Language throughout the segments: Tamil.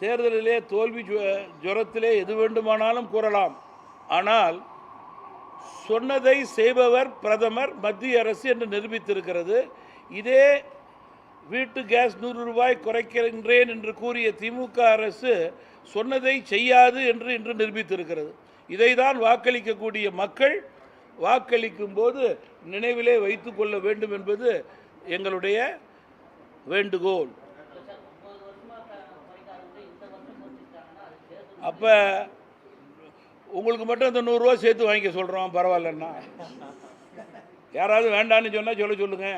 தேர்தலிலே தோல்வி ஜுரத்திலே எது வேண்டுமானாலும் கூறலாம். ஆனால் சொன்னதை செய்பவர் பிரதமர் மத்திய அரசு என்று நிரூபித்திருக்கிறது. இதே வீட்டு கேஸ் நூறு ரூபாய் குறைக்கின்றேன் என்று கூறிய திமுக அரசு சொன்னதை செய்யாது என்று இன்று நிரூபித்திருக்கிறது. இதைதான் வாக்களிக்கக்கூடிய மக்கள் வாக்களிக்கும் போது நினைவிலே வைத்து கொள்ள வேண்டும் என்பது எங்களுடைய வேண்டுகோள். அப்போ உங்களுக்கு மட்டும் இந்த நூறுரூவா சேர்த்து வாங்கிக்க சொல்கிறோம் பரவாயில்லண்ணா யாராவது வேண்டான்னு சொன்னால் சொல்ல சொல்லுங்க.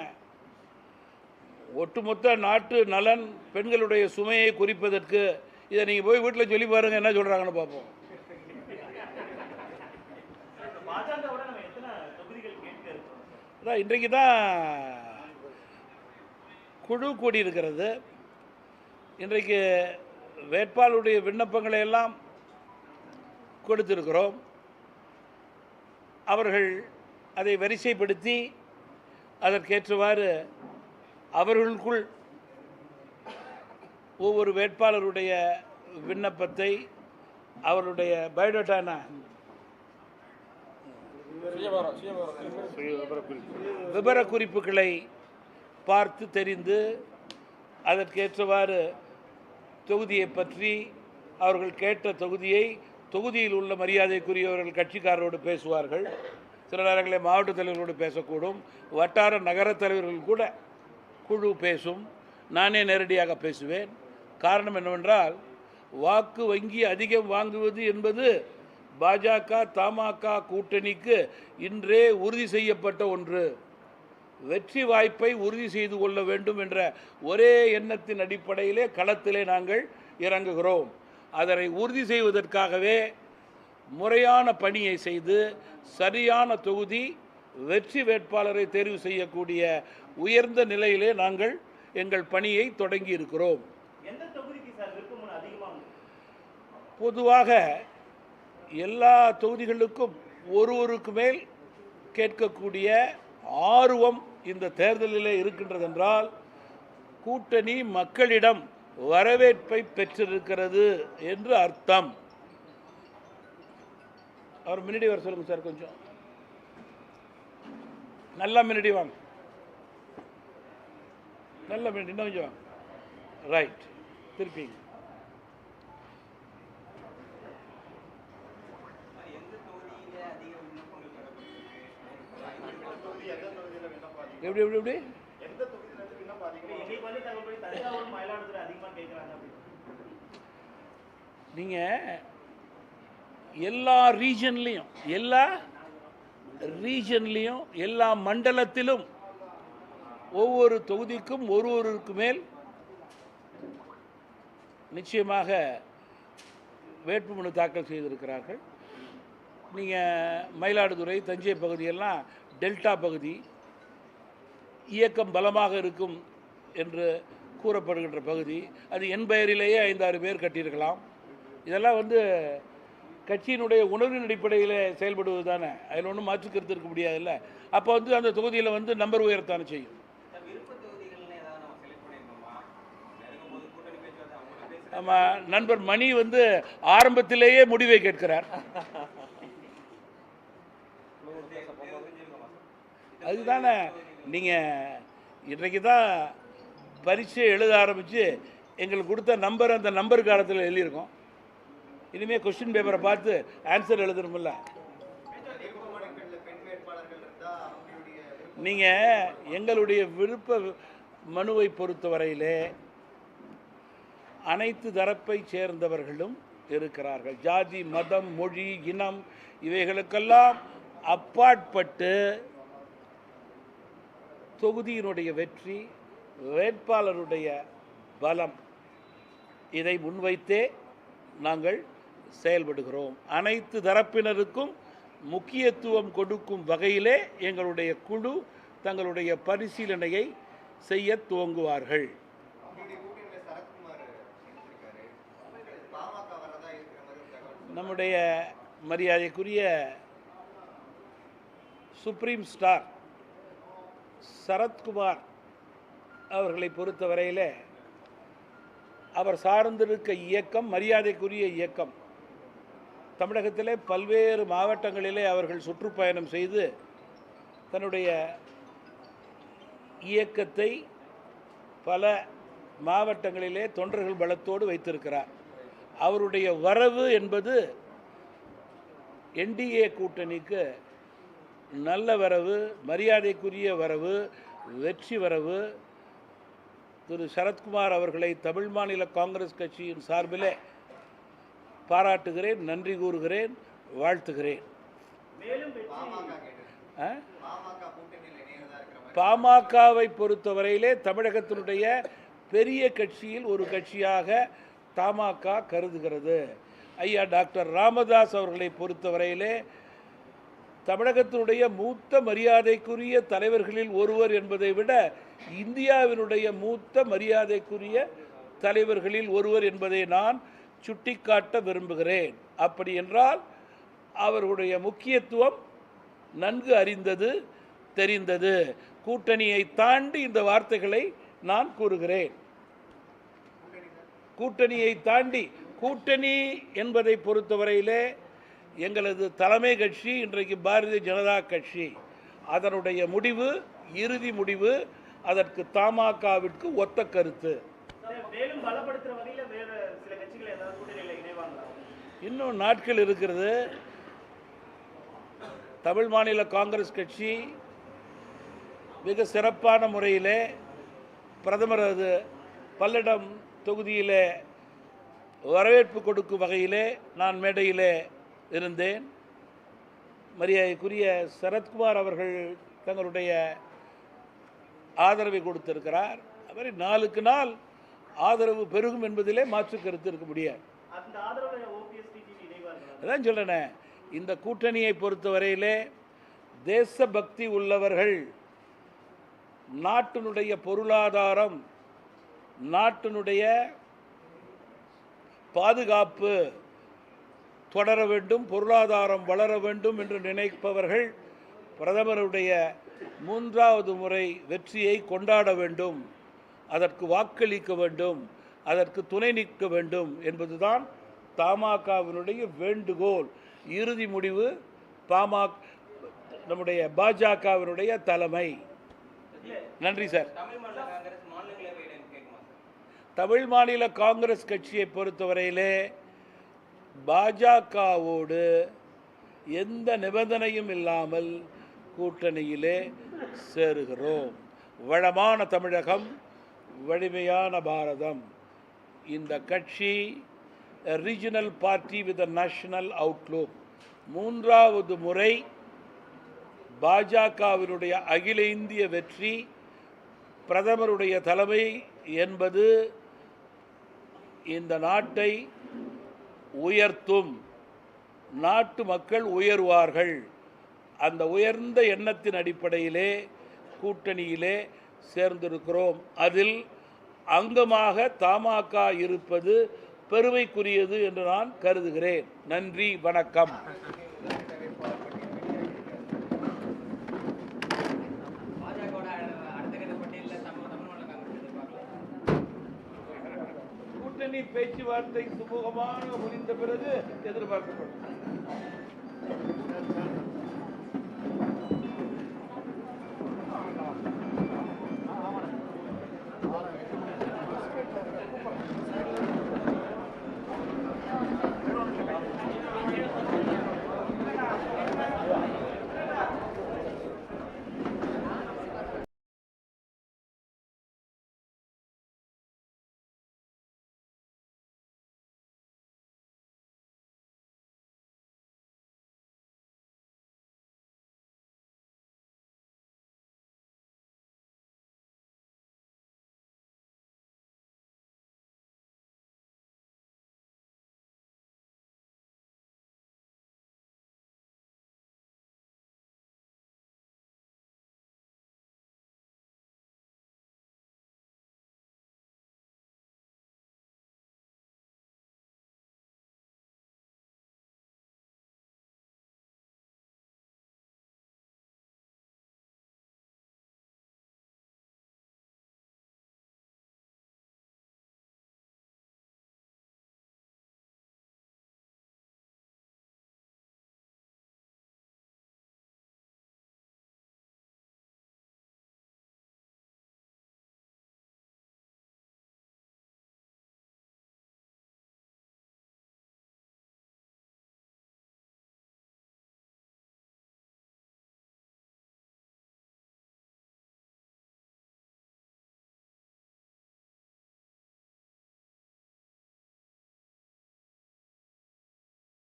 ஒட்டுமொத்த நாட்டு நலன் பெண்களுடைய சுமையை குறிப்பதற்கு இதை நீங்கள் போய் வீட்டில் சொல்லி பாருங்கள் என்ன சொல்கிறாங்கன்னு பார்ப்போம். இன்றைக்கு தான் குழு கூடியிருக்கிறது. இன்றைக்கு வேட்பாளருடைய விண்ணப்பங்களை எல்லாம் கொடுத்திருக்கிறோம். அவர்கள் அதை வரிசைப்படுத்தி அதற்கேற்றவாறு அவர்களுக்குள் ஒவ்வொரு வேட்பாளருடைய விண்ணப்பத்தை அவருடைய பயோடேட்டானா விபர குறிப்புகளை பார்த்து தெரிந்து அதற்கேற்றவாறு தொகுதியை பற்றி அவர்கள் கேட்ட தொகுதியை தொகுதியில் உள்ள மரியாதைக்குரியவர்கள் கட்சிக்காரரோடு பேசுவார்கள். சில நேரங்களில் மாவட்ட தலைவர்களோடு பேசக்கூடும். வட்டார நகர தலைவர்கள் கூட குழு பேசும். நானே நேரடியாக பேசுவேன். காரணம் என்னவென்றால் வாக்கு வங்கி அதிகம் வாங்குவது என்பது பாஜக தமாக கூட்டணிக்கு இன்றே உறுதி செய்யப்பட்ட ஒன்று. வெற்றி வாய்ப்பை உறுதி செய்து கொள்ள வேண்டும் என்ற ஒரே எண்ணத்தின் அடிப்படையிலே களத்திலே நாங்கள் இறங்குகிறோம் அதனை உறுதி செய்வதற்காகவே முறையான பணியை செய்து சரியான தொகுதி வெற்றி வேட்பாளரை தேர்வு செய்யக்கூடிய உயர்ந்த நிலையிலே நாங்கள் எங்கள் பணியை தொடங்கி இருக்கிறோம்? பொதுவாக எல்லா தொகுதிகளுக்கும் ஒருவருக்கு மேல் கேட்கக்கூடிய ஆர்வம் இந்த தேர்தலிலே இருக்கின்றதென்றால் கூட்டணி மக்களிடம் வரவேற்பை பெற்றிருக்கிறது என்று அர்த்தம். அவர் முன்னாடி வர சொல்லுங்க சார் கொஞ்சம். நல்லா முன்னாடி வாங்க. நல்ல முன்னாடி இன்னும் கொஞ்சம் ரைட் திருப்பிங்க. எப்படி எப்படி எப்படி? நீங்கள் எல்லா ரீஜன்லேயும் எல்லா ரீஜன்லேயும் எல்லா மண்டலத்திலும் ஒவ்வொரு தொகுதிக்கும் ஒரு ஒருவருக்கு மேல் நிச்சயமாக வேட்புமனு தாக்கல் செய்திருக்கிறார்கள். நீங்கள் மயிலாடுதுறை தஞ்சை பகுதியெல்லாம் டெல்டா பகுதி இயக்கம் பலமாக இருக்கும் என்று கூறப்படுகின்ற பகுதி. அது என் பெயரிலேயே ஐந்தாறு பேர் கட்டியிருக்கலாம். இதெல்லாம் வந்து கட்சியினுடைய உணர்வின் அடிப்படையில் செயல்படுவது தானே அதில் ஒன்றும் மாற்று கருத்து இருக்க முடியாதுல்ல. அப்போ வந்து அந்த தொகுதியில் வந்து நம்பர் உயரத்தானே செய்யும். ஆமாம் நண்பர் மணி வந்து ஆரம்பத்திலேயே முடிவை கேட்கிறார். அதுதானே. நீங்கள் இன்றைக்கு தான் பரீட்சை எழுத ஆரம்பித்து எங்களுக்கு கொடுத்த நம்பர் அந்த நம்பர் காலத்தில் எழுதியிருக்கோம். இனிமேல் கொஸ்டின் பேப்பரை பார்த்து ஆன்சர் எழுதணுமில்ல. நீங்கள் எங்களுடைய விருப்ப மனுவை பொறுத்தவரையிலே அனைத்து தரப்பை சேர்ந்தவர்களும் இருக்கிறார்கள். ஜாதி மதம் மொழி இனம் இவைகளுக்கெல்லாம் அப்பாற்பட்டு தொகுதியினுடைய வெற்றி வேட்பாளருடைய பலம். இதை முன்வைத்தே நாங்கள் செயல்படுகிறோம். அனைத்து தரப்பினருக்கும் முக்கியத்துவம் கொடுக்கும் வகையிலே எங்களுடைய குழு தங்களுடைய பரிசீலனையை செய்ய துவங்குவார்கள். நம்முடைய மரியாதைக்குரிய சுப்ரீம் ஸ்டார் சரத்குமார் அவர்களை பொறுத்தவரையிலே அவர் சார்ந்திருக்க இயக்கம் மரியாதைக்குரிய இயக்கம். தமிழகத்திலே பல்வேறு மாவட்டங்களிலே அவர்கள் சுற்றுப்பயணம் செய்து தன்னுடைய இயக்கத்தை பல மாவட்டங்களிலே தொண்டர்கள் பலத்தோடு வைத்திருக்கிறார். அவருடைய வரவு என்பது என்டிஏ கூட்டணிக்கு நல்ல வரவு மரியாதைக்குரிய வரவு வெற்றி வரவு. திரு சரத்குமார் அவர்களை தமிழ் மாநில காங்கிரஸ் கட்சியின் சார்பிலே பாராட்டுகிறேன் நன்றி கூறுகிறேன் வாழ்த்துகிறேன். பாமகவை பொறுத்தவரையிலே தமிழகத்தினுடைய பெரிய கட்சியில் ஒரு கட்சியாக தமாக கருதுகிறது. ஐயா டாக்டர் ராமதாஸ் அவர்களை பொறுத்தவரையிலே தமிழகத்தினுடைய மூத்த மரியாதைக்குரிய தலைவர்களில் ஒருவர் என்பதை விட இந்தியாவினுடைய மூத்த மரியாதைக்குரிய தலைவர்களில் ஒருவர் என்பதை நான் சுட்டிக்காட்ட விரும்புகிறேன். அப்படி என்றால் அவர்களுடைய முக்கியத்துவம் நன்கு அறிந்தது தெரிந்தது. கூட்டணியை தாண்டி இந்த வார்த்தைகளை நான் கூறுகிறேன். கூட்டணியை தாண்டி கூட்டணி என்பதை பொறுத்தவரையிலே எங்களது தலைமை கட்சி இன்றைக்கு பாரதிய ஜனதா கட்சி. அதனுடைய முடிவு இறுதி முடிவு அதற்கு தமாகவிற்கு ஒத்த கருத்து. இன்னும் நாட்கள் இருக்கிறது. தமிழ் மாநில காங்கிரஸ் கட்சி மிக சிறப்பான முறையிலே பிரதமரது பல்லடம் தொகுதியிலே வரவேற்பு கொடுக்கும் வகையிலே நான் மேடையிலே இருந்தேன். மரியாதைக்குரிய சரத்குமார் அவர்கள் தங்களுடைய ஆதரவை கொடுத்திருக்கிறார். அது நாளுக்கு நாள் ஆதரவு பெருகும் என்பதிலே மாற்று கருத்து இருக்க முடியாது. அதான் சொல்றேனே இந்த கூட்டணியை பொறுத்தவரையிலே தேசபக்தி உள்ளவர்கள் நாட்டினுடைய பொருளாதாரம் நாட்டினுடைய பாதுகாப்பு தொடர வேண்டும் பொருளாதாரம் வளர வேண்டும் என்று நினைப்பவர்கள் பிரதமருடைய மூன்றாவது முறை வெற்றியை கொண்டாட வேண்டும் அதற்கு வாக்களிக்க வேண்டும் அதற்கு துணை நிற்க வேண்டும் என்பதுதான் தமாகவினுடைய வேண்டுகோள். இறுதி முடிவு பாமக நம்முடைய பாஜகவினுடைய தலைமை. நன்றி சார். தமிழ் மாநில காங்கிரஸ் சார்? தமிழ் மாநில காங்கிரஸ் கட்சியை பொறுத்தவரையிலே பாஜகவோடு எந்த நிபந்தனையும் இல்லாமல் கூட்டணியிலே சேருகிறோம். வளமான தமிழகம் வலிமையான பாரதம். இந்த கட்சி regional party with national outlook மூன்றாவது முறை பாஜகவினுடைய அகில இந்திய வெற்றி பிரதமருடைய தலைமை என்பது இந்த நாட்டை உயர்த்தும். நாட்டு மக்கள் உயர்வார்கள். அந்த உயர்ந்த எண்ணத்தின் அடிப்படையிலே கூட்டணியிலே சேர்ந்திருக்கிறோம். அதில் அங்கமாக தமாக இருப்பது பெருமைக்குரியது என்று நான் கருதுகிறேன். நன்றி வணக்கம் பாஜகவோட அடுத்த கட்ட பட்டியலில் தமிழ் தமிழ் மாநில காங்கிரஸ் எதிர்பார்க்கலாம் கூட்டணி பேச்சுவார்த்தை சுமூகமாக முடிந்த பிறகு எதிர்பார்க்கப்படும்.